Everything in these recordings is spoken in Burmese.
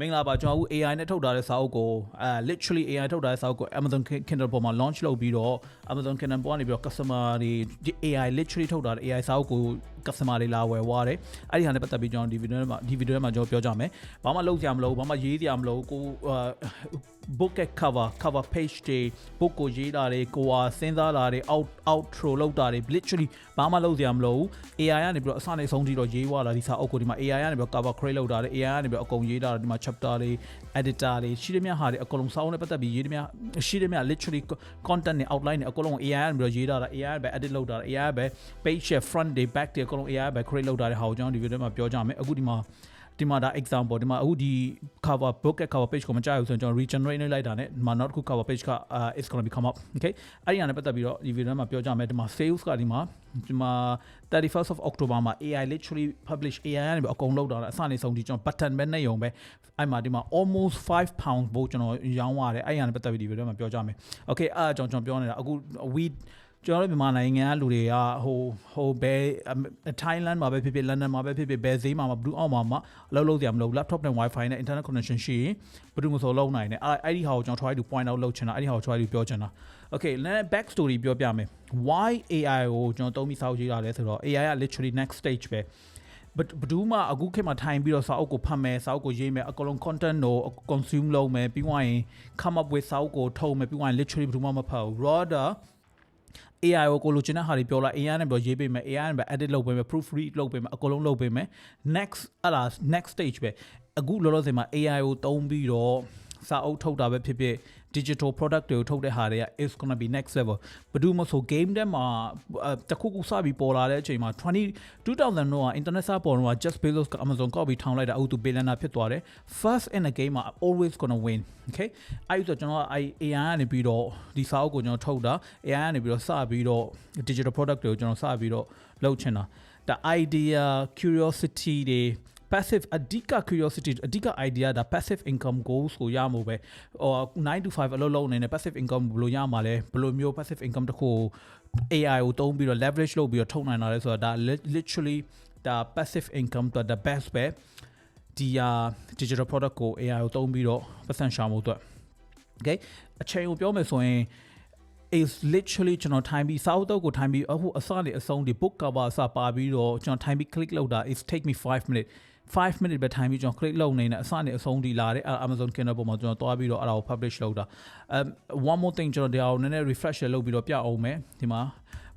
မင်္ဂလာပါကျွန်တော်အခု AI နဲ့ထုတ်ထားတဲ့စာအုပ်ကိုအဲ literally AI ထုတ်ထားတဲ့စာအုပ်ကို Amazon Kindle ပေါ်မှာ launch လုပ်ပြီးတော့ Amazon Kindle ပေါ်ကနေပြီးတော့ customer တွေ AI literally ထုတ်ထားတဲ့ AI စာအုပ်ကို customer တွေလာဝယ်သွားတယ်အဲ့ဒီဟာနဲ့ပတ်သက်ပြီးကျွန်တော်ဒီ video ထဲမှာဒီ video ထဲမှာကျွန်တော်ပြောကြမယ်ဘာမှလုပ်ကြမလို့ဘာမှရေးကြမလို့ကို book ရဲ့ cover cover page တွေ book ကိုရေးတာတွေကိုဟာစဉ်းစားတာတွေ out outro လောက်တာတွေ literally ဘာမှလုပ်ကြမလို့ AI ကနေပြီးတော့အစနဲ့ဆုံးထိတော့ရေးသွားတာဒီစာအုပ်ကိုဒီမှာ AI ကနေပြီးတော့ cover create လုပ်တာတွေ AI ကနေပြီးတော့အကုန်ရေးတာဒီမှာ chapter တွေ editor တွေရှိသမျှဟာတွေအကုန်လုံးစောင်းနဲ့ပတ်သက်ပြီးရေးသမျှရှိသမျှ literally content တွေ outline တွေအကုန်လုံး AI ကနေပြီးတော့ရေးတာ AI ပဲ edit လုပ်တာ AI ပဲ page ရဲ့ front တွေ back တွေအကုန်လုံး AI ပဲ create လုပ်တာတဲ့ဟာကိုကျွန်တော်ဒီ video မှာပြောကြမယ်အခုဒီမှာ ဒီမှာဒါ example ဒီမှာအခုဒီ cover book ရဲ့ cover page ကိုမကြားဘူးဆိုရင်ကျွန်တော် regenerate လုပ်လိုက်တာ ਨੇ ဒီမှာနောက်တစ်ခု cover page က uh, is going to be come up okay အဲ့ဒီဟာနဲ့ပတ်သက်ပြီးတော့ဒီ video မှာပြောကြမယ်ဒီမှာ sales ကဒီမှာဒီမှာ 31st of October မှာ AI literally publish AI ကနေအကုန်လောက်တာအစနေဆုံးဒီကျွန်တော် button ပဲနဲ့ရုံပဲအဲ့မှာဒီမှာ almost 5 pounds ဘို့ကျွန်တော်ရောင်းရတယ်အဲ့ဒီဟာနဲ့ပတ်သက်ပြီးဒီ video မှာပြောကြမယ် okay အဲ့ကျွန်တော်ကျွန်တော်ပြောနေတာအခု we ကျွန်တော်တို့မြန်မာနိုင်ငံကလူတွေကဟိုဟိုဘယ်ထိုင်းလန်မှာပဲဖြစ်ဖြစ်လန်ဒန်မှာပဲဖြစ်ဖြစ်ဘယ်ဈေးမှာမဘူးအောက်မှာမအလုပ်လုပ်ကြမလို့ laptop နဲ့ wifi နဲ့ internet connection ရှိရင်ဘယ်သူမှဆိုလုပ်နိုင်တယ်အဲ့အဲ့ဒီဟာကိုကျွန်တော် try to point out လုပ်ချင်တာအဲ့ဒီဟာကို try to ပြောချင်တာ okay လည်း back story ပြောပြမယ် why AI ကိုကျွန်တော်သုံးပြီးစောက်ကြည့်တာလဲဆိုတော့ AI က literally next stage ပဲဘဘဒူးမှအခုခေတ်မှာထိုင်ပြီးတော့စာအုပ်ကိုဖတ်မယ်စာအုပ်ကိုရေးမယ်အကုန်လုံး content ကို consume လုပ်မယ်ပြီးွားရင် come up with စာအုပ်ကိုထုတ်မယ်ပြီးွားရင် literally ဘဒူးမှမဖတ်ဘူး rather AI ကိုကိုလိုချင်တဲ့ဟာတွေပြောလိုက် AI နဲ့ပြောရေးပေးမယ် AI နဲ့ပဲ edit လုပ်ပေးမယ် proofread လုပ်ပေးမယ်အကုန်လုံးလုပ်ပေးမယ် next အဲ့ဒါ next stage ပဲအခုလောလောဆယ်မှာ AI ကိုသုံးပြီးတော့စာအုပ်ထုတ်တာပဲဖြစ်ဖြစ် digital product တွေကိုထုတ်တဲ့ဟာတွေက is going to be next level ဘယ်သူမှဆို game ထဲမှာတခုခုစပြီးပေါ်လာတဲ့အချိန်မှာ20 2000တော့ internet စပေါ်တော့ just Bezos က Amazon ကောက်ပြီးထောင်လိုက်တာအုပ်သူ billionaire ဖြစ်သွားတယ် first in the game မှာ always going to win okay အဲ့ဒီဆိုကျွန်တော်အဲ့ AI ကနေပြီးတော့ဒီစာအုပ်ကိုကျွန်တော်ထုတ်တာ AI ကနေပြီးတော့စပြီးတော့ digital product တွေကိုကျွန်တော်စပြီးတော့လုပ်ချင်တာဒါ idea curiosity တွေ passive အဓိက curiosity အဓိက idea ဒါ passive income goals ကိုရမို့ပဲဟို9 to 5အလုပ်လုပ်နေတယ် passive income ဘယ်လိုရမှာလဲဘယ်လိုမျိုး passive income တခု AI ကိုသုံးပြီးတော့ leverage လုပ်ပြီးတော့ထုတ်နိုင်တာလဲဆိုတော့ဒါ literally ဒါ passive income တော့ the best ပဲဒီ digital product ကို AI ကိုသုံးပြီးတော့ပတ်စံရှာမှုအတွက် okay အချိန်ကိုပြောမယ်ဆိုရင် is literally ကျွန်တော်ထိုင်ပြီးစာအုပ်တော့ကိုထိုင်ပြီးအခုအစနေအဆုံးဒီ book cover အစပါပြီးတော့ကျွန်တော်ထိုင်ပြီး click လုပ်တာ is take me 5 minutes 5 minute ပဲ time ပြီးကျွန်တော် click လုပ်နေတဲ့အစနဲ့အဆုံးဒီလာတဲ့ Amazon Kindle ပေါ်မှာကျွန်တော်တွားပြီးတော့အဲ့ဒါကို publish လုပ်တာ um one more thing ကျွန်တော်ဒီအောင်နည်းနည်း refresh လုပ်ပြီးတော့ပြအောင်မယ်ဒီမှာ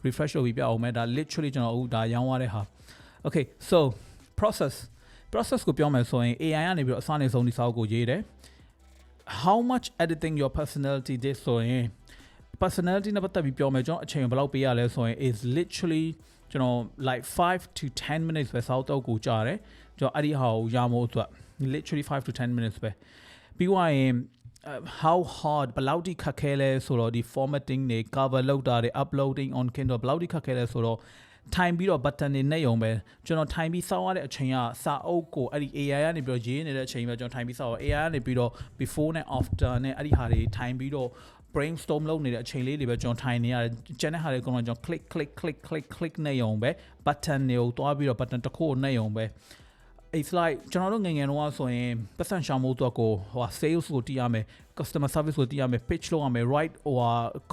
refresh လုပ်ပြီးပြအောင်မယ်ဒါ literally ကျွန်တော်အခုဒါရောင်းရတဲ့ဟာ okay so process process ကိုပြောမယ်ဆိုရင် AI ကနေပြီးတော့အစနဲ့ဆုံးဒီစာအုပ်ကိုရေးတယ် how much editing your personality did ဆိုရင် personality နဲ့ပတ်သက်ပြီးပြောမယ်ကျွန်တော်အချိန်ဘယ်လောက်ပေးရလဲဆိုရင် is literally ကျွန်တော် like 5 to 10 minutes ပဲစောက်တော့ကိုကြာတယ် ကျွန်တော်အဲ့ဒီဟာကိုရမို့အတွက် literally 5 to 10 minutes ပဲပြီးွားရင် how hard ဘယ်လောက်ထိခက်ခဲလဲဆိုတော့ဒီ formatting တွေ cover လုပ်တာတွေ uploading on Kindle ဘယ်လောက်ထိခက်ခဲလဲဆိုတော့ထိုင်ပြီးတော့ button တွေနဲ့ရုံပဲကျွန်တော်ထိုင်ပြီးစောင်းရတဲ့အချိန်ကစာအုပ်ကိုအဲ့ဒီ AI ကနေပြီးတော့ရေးနေတဲ့အချိန်ပဲကျွန်တော်ထိုင်ပြီးစောင်းရ AI ကနေပြီးတော့ before နဲ့ after နဲ့အဲ့ဒီဟာတွေထိုင်ပြီးတော့ brainstorm လုပ်နေတဲ့အချိန်လေးတွေပဲကျွန်တော်ထိုင်နေရတယ်ကျန်တဲ့ဟာတွေကတော့ကျွန်တော် click click click click click နဲ့ရုံပဲ button တွေကိုတွားပြီးတော့ button တစ်ခုကိုနဲ့ရုံပဲ it's like ကျွန်တော်တို့ငငယ်တော့ဆိုရင်ပတ်စံရှောင်မှုတော့ကိုဟို sales ကိုတည်ရမယ် customer service ကိုတည်ရမယ် pitch လုပ်ရမယ် right ဟို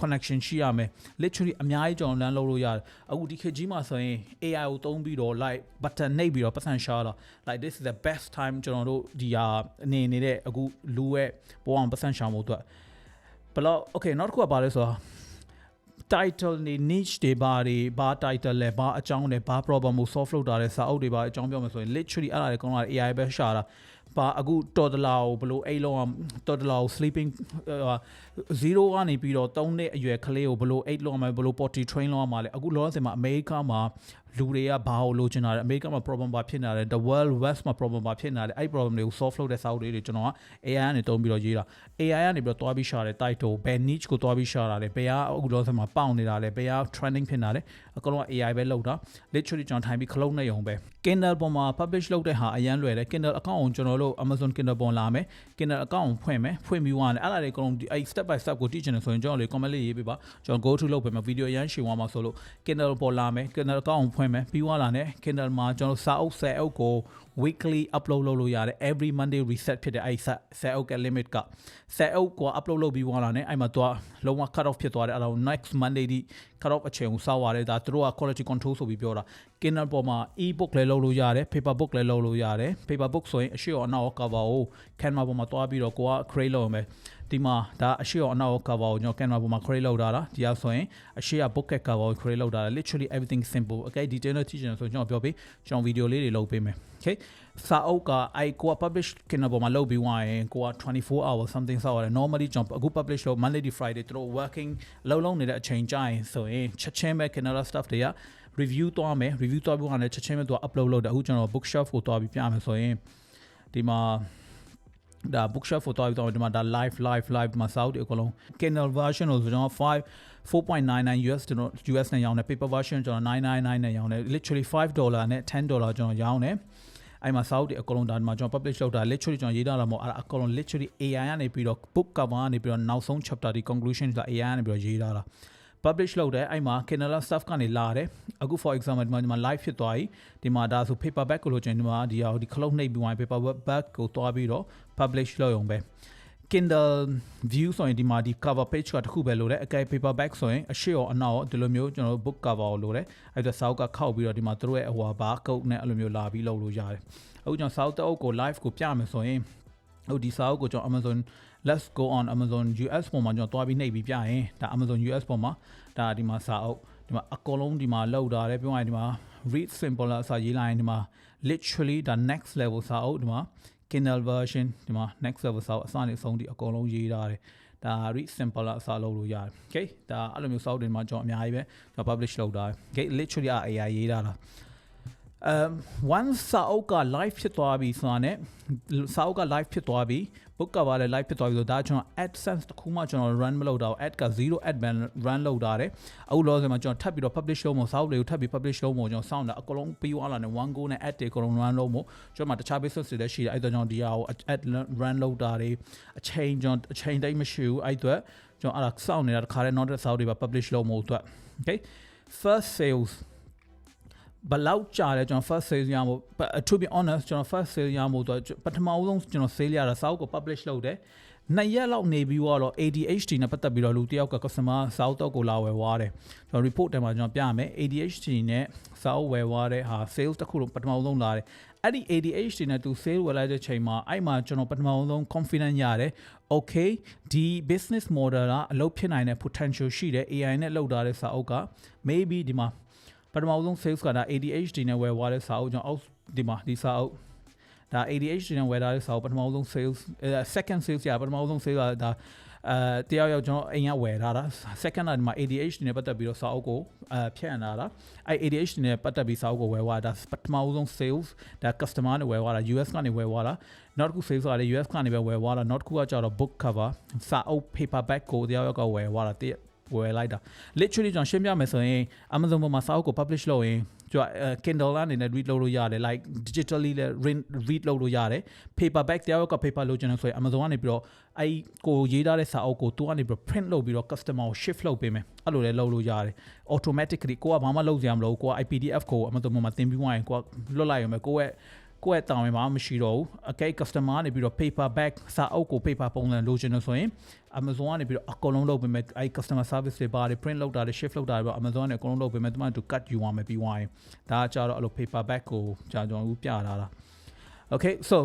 connection ရှိရမယ် literally အများကြီးကျွန်တော်လမ်းလုပ်လို့ရတယ်အခုဒီခေတ်ကြီးမှာဆိုရင် AI ကိုသုံးပြီးတော့ like button နှိပ်ပြီးတော့ပတ်စံရှာတာ like this is the best time ကျွန်တော်တို့ဒီဟာအနေနေတဲ့အခုလူရဲ့ဘောအောင်ပတ်စံရှောင်မှုတော့ဘလောက် okay နောက်တစ်ခုကပါလဲဆိုတော့ title နေ niche တွေဘာတွေဘာ title လဲဘာအကြောင်းလဲဘာ problem ကို solve လုပ်တာလဲစာအုပ်တွေဘာအကြောင်းပြောမယ်ဆိုရင် literally အဲ့ဒါတွေကောင်က AI ပဲရှာတာပါအခုတော်တလာကိုဘလို့အိတ်လုံးအောင်တော်တလာကို sleeping 0ကနေပြီးတော့3နှစ်အရွယ်ကလေးကိုဘလို့အိတ်လုံးအောင်ဘလို့ potty train လုံးအောင်မှာလဲအခုလောဆယ်မှာအမေရိကမှာလူတွေကဘာကိုလိုချင်တာလဲအမေရိကမှာ problem ဘာဖြစ်နေတယ် the world west မှာ problem ဘာဖြစ်နေတယ်အဲ့ problem တွေကို solve လုပ်တဲ့စာအုပ်တွေကျွန်တော်က AI ကနေတုံးပြီးတော့ရေးတာ AI ကနေပြီးတော့တွားပြီးရှာတယ် title ဘယ် niche ကိုတွားပြီးရှာတာလဲဘယ်ကအခုလောဆယ်မှာပေါင်နေတာလဲဘယ်က trending ဖြစ်နေတာလဲအကုန်လုံး AI ပဲလုပ်တာ literally ကျွန်တော်ထိုင်ပြီးခလုံးနေရုံပဲ Kindle ပေါ်မှာ publish လုပ်တဲ့ဟာအရန်လွယ်တယ် Kindle account ကိုကျွန်တော်တို့ Amazon Kindle ပေါ်လာမယ် Kindle account ကိုဖွင့်မယ်ဖွင့်ပြီးွားတယ်အဲ့ဒါတွေအကုန်လုံးအဲ့ step by step ကိုတည်ချင်တယ်ဆိုရင်ကျွန်တော်လေ comment လေးရေးပေးပါကျွန်တော် go to လုပ်ပေးမယ် video ရန်ရှင်းသွားမှာဆိုလို့ Kindle ပေါ်လာမယ် Kindle account ကိုဖွင့်မယ်ပြီးွားလာနဲ့ Kindle မှာကျွန်တော်စာအုပ်ဆယ်အုပ်ကို weekly upload လုပ်လို့ရတယ် every monday reset ဖြစ်တဲ့အဲ့ဆက်ဆက်အုပ်က limit ကဆက်အုပ်က upload လုပ်ပြီးသွားတာ ਨੇ အဲ့မှာသူကလုံးဝ cut off ဖြစ်သွားတယ်အဲ့တော့ next monday ဒီ cut off အချိန်ကိုစောက်ရတယ်ဒါသူတို့က quality control ဆိုပြီးပြောတာ Kindle ပေါ်မှာ e-book လည်းလုပ်လို့ရတယ် paper book လည်းလုပ်လို့ရတယ် paper book ဆိုရင်အရှိရောအနောက်ရော cover ကို Canva ပေါ်မှာတွားပြီးတော့ကိုက create လုပ်ရမယ် ဒီမှာဒါအရှိရောအနောက်ရော cover ကိုကျွန်တော် Canva ပေါ်မှာ create လုပ်ထားတာဒီအားဆိုရင်အရှိရ book cover ကို create လုပ်ထားတာ literally everything simple okay detail နဲ့ကြည့်ချင်ဆိုကျွန်တော်ပြောပေးကျွန်တော် video လေးတွေလုပ်ပေးမယ် okay စာအုပ်ကအဲကိုက publish Kindle ပေါ်မှာလုပ်ပြီးွားရင်ကိုက24 hour something ဆောက်ရတယ် normally ကျွန်တော်အခု publish လုပ် Monday to Friday သူတို့ working လုံးလုံးနေတဲ့အချိန်ကြာရင်ဆိုရင်ချက်ချင်းပဲ Kindle stuff တွေက review သွားမယ် review သွားပြီးတော့လည်းချက်ချင်းပဲသူက upload လုပ်တယ်အခုကျွန်တော် bookshop ကိုသွားပြီးပြမယ်ဆိုရင်ဒီမှာ ဒါ bookshop ကိုသွားပြီးတော့ဒီမှာဒါ live live live ဒီမှာ sound အကုန်လုံး Kindle version ကိုကျွန်တော်5 4.99 US ကျွန်တော် US နဲ့ရောင်းတယ် paper version ကျွန်တော်999နဲ့ရောင်းတယ် literally 5 dollar နဲ့10 dollar ကျွန်တော်ရောင်းတယ်အဲ့မှာစာအုပ်တွေအကုန်လုံးဒါမှကျွန်တော် publish လုပ်တာ literally ကျွန်တော်ရေးထားတာမဟုတ်အဲ့အကုန်လုံး literally AI ကနေပြီးတော့ book cover ကနေပြီးတော့နောက်ဆုံး chapter ဒီ conclusion က AI ကနေပြီးတော့ရေးထားတာ publish လုပ်တယ်အဲ့မှာ Kindle stuff ကနေလာတယ်အခု for example ဒီမှာဒီမှာ live ဖြစ်သွားပြီဒီမှာဒါဆို paperback ကိုလို့ကျွန်တော်ဒီမှာဒီဟာဒီ cloud နှိပ်ပြီးဝင် paperback ကိုတွားပြီးတော့ publish လုပ်ရုံပဲ Kindle view ဆိုရင်ဒီမှာဒီ cover page ကတခုပဲလိုတယ်အကဲ paperback ဆိုရင်အရှိရောအနောက်ရောဒီလိုမျိုးကျွန်တော်တို့ book cover ကိုလိုတယ်အဲ့ဒါစာအုပ်ကခောက်ပြီးတော့ဒီမှာတို့ရဲ့ဟိုဘာ code နဲ့အဲ့လိုမျိုးလာပြီးလုပ်လို့ရတယ်အခုကျွန်တော်စာအုပ်တအုပ်ကို live ကိုပြမယ်ဆိုရင်ဟိုဒီစာအုပ်ကိုကျွန်တော် Amazon let's go on Amazon US ပေါ်မှာကျွန်တော်တွားပြီးနှိပ်ပြီးပြရင်ဒါ Amazon US ပေါ်မှာဒါဒီမှာစာအုပ်ဒီမှာအကုန်လုံးဒီမှာလောက်တာတယ်ပြောရရင်ဒီမှာ read simple အစာရေးလိုက်ရင်ဒီမှာ literally ဒါ next level စာအုပ်ဒီမှာ Kindle version ဒီမှာ next level စာအုပ်အစနေဆုံးဒီအကုန်လုံးရေးထားတယ်ဒါ read simple အစားလုပ်လို့ရတယ် okay ဒါအဲ့လိုမျိုးစောက်တင်မှာကျွန်တော်အများကြီးပဲကျွန်တော် publish လုပ်တာ okay literally AI ရေးထားတာ um once စာအုပ်က live ဖြစ်သွားပြီဆိုတာ ਨੇ စာအုပ်က live ဖြစ်သွားပြီ book cover လည်း live ဖြစ်သွားပြီဆိုတော့ဒါကျွန်တော် AdSense တခုမှကျွန်တော် run မလုပ်တော့ ad က0 ad ban run လုပ်တာတယ်အခုလောဆယ်မှာကျွန်တော်ထပ်ပြီးတော့ publish လုပ်မို့စာအုပ်လေးကိုထပ်ပြီး publish လုပ်မို့ကျွန်တော်စောင့်တာအကုန်လုံးပြီးသွားလာနေ one go နဲ့ ad တွေအကုန်လုံး run လုပ်မို့ကျွန်တော်မှတခြား business တွေလည်းရှိတယ်အဲ့တော့ကျွန်တော်ဒီဟာကို ad run လုပ်တာတွေအချိန်ကျွန်တော်အချိန်တိတ်မရှိဘူးအဲ့အတွက်ကျွန်တော်အဲ့ဒါစောင့်နေတာတခါတည်း not စာအုပ်တွေပါ publish လုပ်မို့အတွက် okay first sales ဘလောက်ကြာလဲကျွန်တော် first sales ရမို့ to be honest ကျွန်တော် first sales ရမို့တော့ပထမဦးဆုံးကျွန်တော် sale ရတာစာအုပ်ကို publish လုပ်တယ်နှစ်ရက်လောက်နေပြီးတော့ ADHD နဲ့ပတ်သက်ပြီးတော့လူတယောက်က customer စာအုပ်တော့ကိုလာဝယ်သွားတယ်ကျွန်တော် report ထဲမှာကျွန်တော်ပြမယ် ADHD နဲ့စာအုပ်ဝယ်သွားတဲ့ဟာ sales တစ်ခုလုံးပထမဆုံးလာတယ်အဲ့ဒီ ADHD နဲ့သူ sale ဝယ်လိုက်တဲ့ချိန်မှာအဲ့မှာကျွန်တော်ပထမဆုံး confident ရတယ် okay ဒီ business model ကအလုပ်ဖြစ်နိုင်တဲ့ potential ရှိတယ် AI နဲ့လုပ်ထားတဲ့စာအုပ်က maybe ဒီမှာ ပထမဆုံး sales ကဒါ ADHD နဲ့ဝယ်သွားတဲ့စာအုပ်ကျွန်တော်အောက်ဒီမှာဒီစာအုပ်ဒါ ADHD နဲ့ဝယ်ထားတဲ့စာအုပ်ပထမဆုံး sales second sales ရပထမဆုံး sales ကဒါအဲတယောက်ယောက်ကျွန်တော်အိမ်ကဝယ်ထားတာ second ကဒီမှာ ADHD နဲ့ပတ်သက်ပြီးတော့စာအုပ်ကိုအဲဖြန့်လာတာအဲ ADHD နဲ့ပတ်သက်ပြီးစာအုပ်ကိုဝယ်သွားတာပထမဆုံး sales ဒါ customer နဲ့ဝယ်သွားတာ US ကနေဝယ်သွားတာနောက်တစ်ခု sales ကလည်း US ကနေပဲဝယ်သွားတာနောက်တစ်ခုကကျတော့ book cover စာအုပ် paperback ကိုတယောက်ယောက်ကဝယ်သွားတာတည့် ဝယ်လိုက်တာ literally ကျွန်တော်ရှင်းပြမယ်ဆိုရင် Amazon ပေါ်မှာစာအုပ်ကို publish လုပ်ရင်ကျွန်တော် Kindle အနေနဲ့ read လုပ်လို့ရတယ် like digitally လည်း read လုပ်လို့ရတယ် paperback တယောက်က paper လုပ်ချင်တယ်ဆိုရင် Amazon ကနေပြီးတော့အဲကိုရေးထားတဲ့စာအုပ်ကိုသူကနေပြီးတော့ print လုပ်ပြီးတော့ customer ကို shift လုပ်ပေးမယ်အဲ့လိုလည်းလုပ်လို့ရတယ် automatically ကိုကဘာမှလုပ်စရာမလိုကိုက IPDF ကို Amazon ပေါ်မှာသင်ပြီးသွားရင်ကိုကလွတ်လိုက်ရမယ်ကိုရဲ့ ကိုယ့်ရဲ့တောင်းရင်ဘာမှမရှိတော့ဘူးအကဲ customer ကနေပြီးတော့ paper bag စာအုပ်ကို paper ပုံစံလိုချင်လို့ဆိုရင် Amazon ကနေပြီးတော့အကုန်လုံးလုပ်ပေးမယ်အဲ customer service တွေပါတယ် print လုပ်တာတွေ shift လုပ်တာတွေပေါ့ Amazon နဲ့အကုန်လုံးလုပ်ပေးမယ်သူမှသူ cut ယူရမယ်ပြီးသွားရင်ဒါကကြတော့အဲ့လို paper bag ကိုကြာကျွန်တော်ပြထားတာ okay so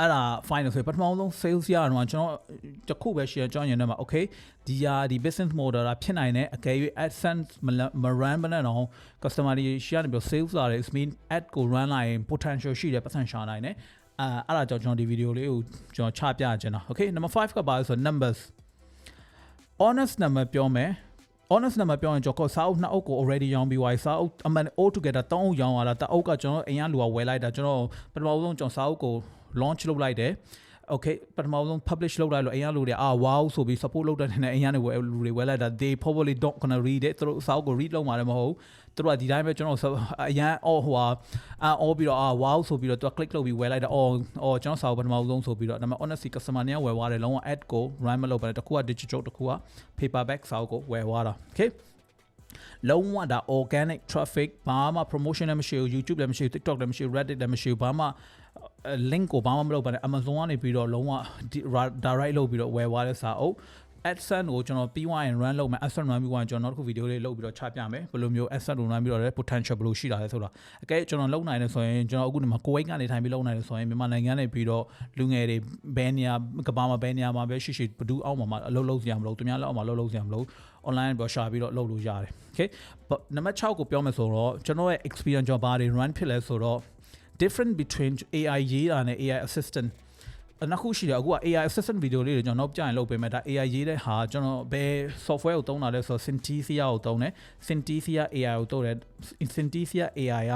အဲ့ဒါ final ဆိုပထမဆုံး sales ရတော့ကျွန်တော်တခုပဲ share ကြောင်းရင်တော့ okay ဒီဟာဒီ business model ကဖြစ်နိုင်တဲ့အကယ်၍ AdSense မ run မနဲ့တော့ customer တွေ share နေပြီး sales လာတယ် it mean ad ကို run လိုက်ရင် potential ရှိတယ်ပတ်စံရှာနိုင်တယ်အဲအဲ့ဒါကြောင့်ကျွန်တော်ဒီ video လေးကိုကျွန်တော်ချပြချင်တာ okay number 5ကပါဆို numbers honest number ပြောမယ် honest နံပါတ်ပြောရင်ကျွန်တော်စာအုပ်နှစ်အုပ်ကို already ရောင်းပြီးသွားပြီစာအုပ်အမှန် all together ၃အုပ်ရောင်းလာတာတအုပ်ကကျွန်တော်အိမ်ကလူကဝယ်လိုက်တာကျွန်တော်ပထမဆုံးကျွန်တော်စာအုပ်ကို launch လုပ်လိုက်တယ် okay ပထမဆုံး publish လုပ်လိုက်လို့အရင်လူတွေအာ wow ဆိုပြီး support လုပ်တဲ့နေနဲ့အရင်တွေလူတွေဝယ်လိုက်တာ they probably don't gonna read it သူတို့အစာအုပ်ကို read လုပ်မှာလည်းမဟုတ်သူတို့ကဒီတိုင်းပဲကျွန်တော်အရင်အော်ဟိုဟာအော်ပြီးတော့အာ wow ဆိုပြီးတော့သူက click လုပ်ပြီးဝယ်လိုက်တာအော်အော်ကျွန်တော်စာအုပ်ပထမဆုံးဆိုပြီးတော့ဒါပေမဲ့ honestly customer နဲ့ဝယ်သွားတယ်လုံးဝ ad ကို run မလုပ်ပါနဲ့တစ်ခုက digital တစ်ခုက paperback စာအုပ်ကိုဝယ်သွားတာ okay လုံးဝဒါ organic traffic ဘာမှ promotion လည်းမရှိဘူး YouTube လည်းမရှိဘူး TikTok လည်းမရှိဘူး Reddit လည်းမရှိဘူးဘာမှ link ကိုဘာမှမလုပ်ပါနဲ့ Amazon ကနေပြီးတော့လုံးဝ direct လုပ်ပြီးတော့ဝယ်သွားတဲ့စာအုပ် AdSense ကိုကျွန်တော်ပြီးသွားရင် run လုပ်မယ် AdSense run ပြီးသွားရင်ကျွန်တော်နောက်တစ်ခု video လေးလုပ်ပြီးတော့ချပြမယ်ဘယ်လိုမျိုး AdSense ကို run ပြီးတော့လည်း potential ဘယ်လိုရှိတာလဲဆိုတာအကဲကျွန်တော်လုပ်နိုင်တယ်ဆိုရင်ကျွန်တော်အခုဒီမှာကိုဝိတ်ကနေထိုင်ပြီးလုပ်နိုင်တယ်ဆိုရင်မြန်မာနိုင်ငံနေပြီးတော့လူငယ်တွေဘယ်နေရာကဘာမှာဘယ်နေရာမှာပဲရှိရှိဘဒူးအောက်မှာအလုပ်လုပ်စရာမလိုသူများလက်အောက်မှာလုပ်လုပ်စရာမလို online ပြီးရှာပြီးတော့လုပ်လို့ရတယ် okay နံပါတ်6ကိုပြောမယ်ဆိုတော့ကျွန်တော်ရဲ့ experience ကြောင့်ဘာတွေ run ဖြစ်လဲဆိုတော့ different between AI ရေးတာနဲ့ AI assistant နောက်ခုရှိတယ်အခုက AI assistant video လေးတွေကျွန်တော်နောက်ကြရင်လုပ်ပေးမယ်ဒါ AI ရေးတဲ့ဟာကျွန်တော်ဘယ် software ကိုသုံးတာလဲဆိုတော့ Synthesia ကိုသုံးတယ် Synthesia AI ကိုသုံးတယ် Synthesia AI က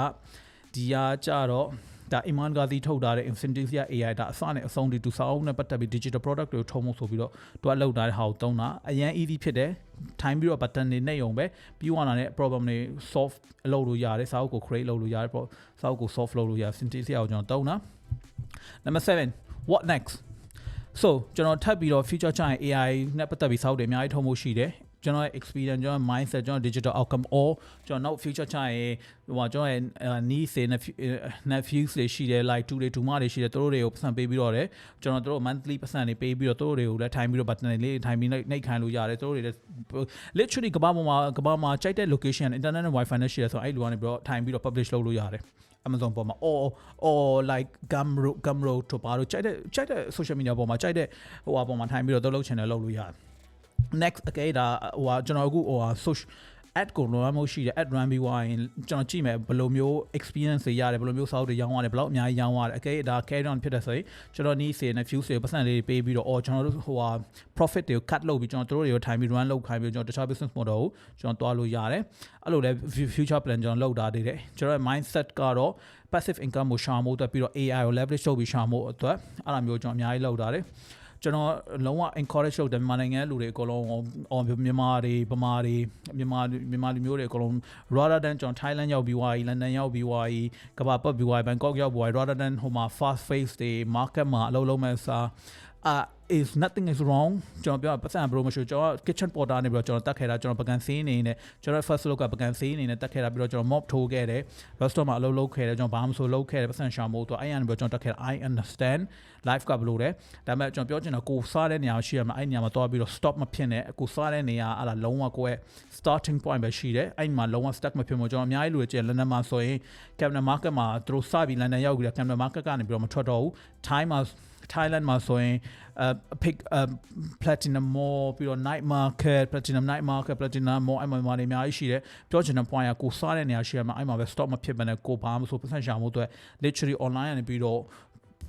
ဒီကကြတော့ ဒါ Iman Ghazi ထုတ်ထားတဲ့ Synthesia AI ဒါအစနဲ့အဆုံးဒီသူစာအုပ်နဲ့ပတ်သက်ပြီး digital product တွေကိုထုံးဖို့ဆိုပြီးတော့သူကလောက်ထားတဲ့ဟာကိုသုံးတာအရင် easy ဖြစ်တယ် time ပြီးတော့ button တွေနဲ့ယုံပဲပြီးသွားတာနဲ့ problem တွေ solve လုပ်လို့ရတယ်စာအုပ်ကို create လုပ်လို့ရတယ်စာအုပ်ကို solve လုပ်လို့ရ Synthesia ကိုကျွန်တော်သုံးတာ number 7 what next so ကျွန်တော်ထပ်ပြီးတော့ future ချရင် AI နဲ့ပတ်သက်ပြီးစောက်တယ်အများကြီးထုံးဖို့ရှိတယ် ကျွန်တော်ရဲ့ experience ကျွန်တော် mindset ကျွန်တော် digital outcome all ကျွန်တော်နောက် future ချရင်ဟိုမှာကျွန်တော်ရဲ့ needs တွေ nephews တွေရှိတယ် like 2တွေ2မတွေရှိတယ်သူတို့တွေကိုပတ်စံပေးပြီးတော့တယ်ကျွန်တော်တို့ monthly ပတ်စံတွေပေးပြီးတော့သူတို့တွေကိုလည်းထိုင်ပြီးတော့ button လေးထိုင်ပြီးနှိပ်ခိုင်းလို့ရတယ်သူတို့တွေလည်း literally ကမ္ဘာပေါ်မှာကမ္ဘာမှာကြိုက်တဲ့ location internet နဲ့ wifi နဲ့ရှိတယ်ဆိုတော့အဲ့လိုကနေပြီးတော့ထိုင်ပြီးတော့ publish လုပ်လို့ရတယ် Amazon ပေါ်မှာ or or like Gumroad Gumroad တို့ပါတော့ကြိုက်တဲ့ကြိုက်တဲ့ social media ပေါ်မှာကြိုက်တဲ့ဟိုဟာပေါ်မှာထိုင်ပြီးတော့သုံးလုပ် channel လုပ်လို့ရတယ် next အကဲဒါဟိုဟာကျွန်တော်အခုဟိုဟာ social ad ကို run မှုရှိတယ် ad run ပြီးွားရင်ကျွန်တော်ကြည့်မယ်ဘယ်လိုမျိုး experience တွေရတယ်ဘယ်လိုမျိုးစောက်တွေရောင်းရတယ်ဘယ်လောက်အများကြီးရောင်းရတယ်အကဲဒါ carry on ဖြစ်တဲ့ဆိုရင်ကျွန်တော် need စေနဲ့ views တွေပတ်စံလေးပေးပြီးတော့အော်ကျွန်တော်တို့ဟိုဟာ profit တွေကို cut လုပ်ပြီးကျွန်တော်တို့တွေကိုထိုင်ပြီး run လုပ်ခိုင်းပြီးကျွန်တော်တခြား business model ကိုကျွန်တော်တွားလို့ရတယ်အဲ့လိုလဲ future plan ကျွန်တော်လုပ်တာတည်တယ်ကျွန်တော်ရဲ့ mindset ကတော့ passive income ကိုရှာမို့အတွက်ပြီးတော့ AI ကို leverage လုပ်ပြီးရှာမို့အတွက်အဲ့လိုမျိုးကျွန်တော်အများကြီးလုပ်တာတယ် ကျွန်တော်လုံးဝ encourage လုပ်တယ်မြန်မာနိုင်ငံလူတွေအကုန်လုံးအော်မြန်မာတွေဗမာတွေမြန်မာမြန်မာလူမျိုးတွေအကုန်လုံး rather than ကျွန်တော် Thailand ရောက်ပြီးွားကြီး London ရောက်ပြီးွားကြီးကမ္ဘာပတ်ပြီးွားကြီး Bangkok ရောက်ပြီးွားကြီး rather than ဟိုမှာ fast face တွေ market မှာအလုပ်လုပ်မဲ့စာအာ is nothing is wrong ကျွန်တော်ပြောပတ်စံ bro မရှိကျွန်တော် kitchen porter နေပြီးတော့ကျွန်တော်တက်ခဲ့တာကျွန်တော်ပကံစင်းနေနေကျွန်တော် first look ကပကံစင်းနေနေတက်ခဲ့တာပြီးတော့ကျွန်တော် mop ထိုးခဲ့တယ် restaurant မှာအလုပ်လုပ်ခဲ့တယ်ကျွန်တော်ဘာမှမဆိုလုပ်ခဲ့တယ်ပတ်စံရှာမို့တော့အဲ့ရနေပြီးတော့ကျွန်တော်တက်ခဲ့တာ I understand life ကဘလို့တယ်ဒါပေမဲ့ကျွန်တော်ပြောချင်တာကိုစားတဲ့နေရာရှိရမှာအဲ့နေရာမှာသွားပြီးတော့ stop မဖြစ်နဲ့ကိုစားတဲ့နေရာအဲ့ဒါလုံးဝကိုယ့်ရဲ့ starting point ပဲရှိတယ်အဲ့မှာလုံးဝ stuck မဖြစ်မို့ကျွန်တော်အများကြီးလူတွေကျလန်ဒန်မှာဆိုရင် cabinet market မှာသူတို့စပြီးလန်ဒန်ရောက်ပြီးတော့ cabinet market ကနေပြီးတော့မထွက်တော့ဘူး time မှာ Thailand မှာဆိုရင် uh pick uh platinum mall ပြီးတော့ night market platinum night market platinum mall အဲ့မှာမှာနေအများကြီးရှိတယ်ပြောချင်တဲ့ point ကကိုစားတဲ့နေရာရှိရမှာအဲ့မှာပဲ stop မဖြစ်ဘဲနဲ့ကိုဘာမှမဆိုပတ်စံရှာမှုအတွက် literally online ကနေပြီးတော့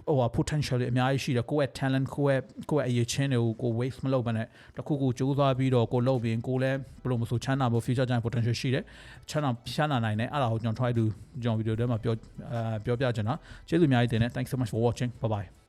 ဟိုဟာ potential တွေအများကြီးရှိတယ်ကိုယ့်ရဲ့ talent ကိုယ့်ရဲ့ကိုယ့်ရဲ့အရေးချင်းတွေကိုကို waste မလုပ်ဘဲနဲ့တခုခုစူးစမ်းပြီးတော့ကိုလုပ်ပြီးကိုလည်းဘယ်လိုမဆိုချမ်းသာဖို့ future ကျရင် potential ရှိတယ်ချမ်းသာချမ်းသာနိုင်တယ်အဲ့ဒါကိုကျွန်တော် try to ကျွန်တော် video ထဲမှာပြောအဲပြောပြချင်တာကျေးဇူးအများကြီးတင်တယ် thanks so much for watching bye bye